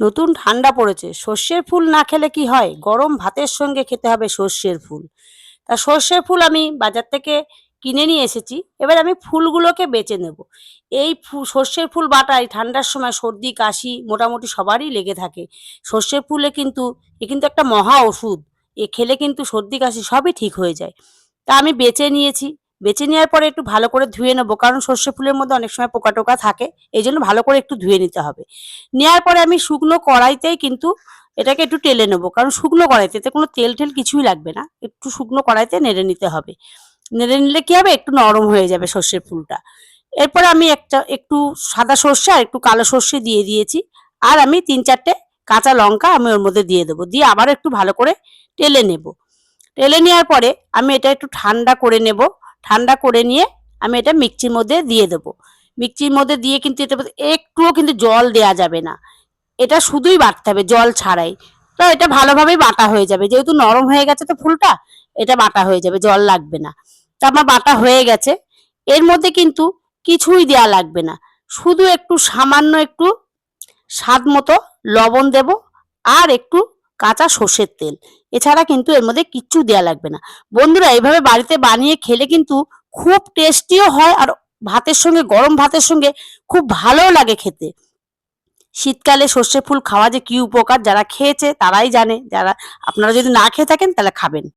নতুন ঠান্ডা পড়েছে। সর্ষের ফুল না খেলে কি হয়? গরম ভাতের সঙ্গে খেতে হবে সর্ষের ফুল। তা সর্ষের ফুল আমি বাজার থেকে কিনে নিয়ে এসেছি। এবার আমি ফুলগুলোকে বেছে নেব। এই সর্ষের ফুল বাটাই ঠান্ডার সময় সর্দি, কাশি মোটামুটি সবারই লেগে থাকে। সর্ষের ফুলে কিন্তু, এ কিন্তু একটা মহা ওষুধ। এ খেলে কিন্তু সর্দি, কাশি সবই ঠিক হয়ে যায়। তা আমি বেছে নিয়েছি। বেছে নেওয়ার পরে একটু ভালো করে ধুয়ে নেব, কারণ সর্ষে ফুলের মধ্যে অনেক সময় পোকা টোকা থাকে, এই জন্য ভালো করে একটু ধুয়ে নিতে হবে। নেওয়ার পরে আমি শুকনো কড়াইতেই কিন্তু এটাকে একটু টেলে নেব, কারণ শুকনো কড়াইতে, এতে কোনো তেল টেল কিছুই লাগবে না, একটু শুকনো কড়াইতে নেড়ে নিতে হবে। নেড়ে নিলে কি হবে? একটু নরম হয়ে যাবে সর্ষের ফুলটা। এরপরে আমি একটা, একটু সাদা সর্ষে আর একটু কালো সর্ষে দিয়ে দিয়েছি, আর আমি তিন চারটে কাঁচা লঙ্কা আমি ওর মধ্যে দিয়ে দেবো, দিয়ে আবার একটু ভালো করে টেলে নেব। টেলে নেওয়ার পরে আমি এটা একটু ঠান্ডা করে নেব ঠান্ডা করে নিয়ে আমি এটা মিক্সির মধ্যে দিয়ে দেবো। মিক্সির মধ্যে দিয়ে কিন্তু এটা একটুও কিন্তু জল দেয়া যাবে না। এটা শুধুই বাটতে হবে, জল ছাড়াই। তো এটা ভালোভাবেই বাটা হয়ে যাবে। যেহেতু নরম হয়ে গেছে তো ফুলটা, এটা বাটা হয়ে যাবে, জল লাগবে না। তা আমার বাটা হয়ে গেছে। এর মধ্যে কিন্তু কিছুই দেয়া লাগবে না। শুধু একটু সামান্য একটু স্বাদ মতো লবণ দেব আর একটু কাঁচা সর্ষের তেল। এছাড়া কিন্তু এর মধ্যে কিচ্ছু দেওয়া লাগবে না। বন্ধুরা এইভাবে বাড়িতে বানিয়ে খেলে কিন্তু খুব টেস্টিও হয় আর ভাতের সঙ্গে, গরম ভাতের সঙ্গে খুব ভালোও লাগে খেতে। শীতকালে সর্ষে ফুল খাওয়া যে কি উপকার যারা খেয়েছে তারাই জানে। যারা, আপনারা যদি না খেয়ে থাকেন তাহলে খাবেন।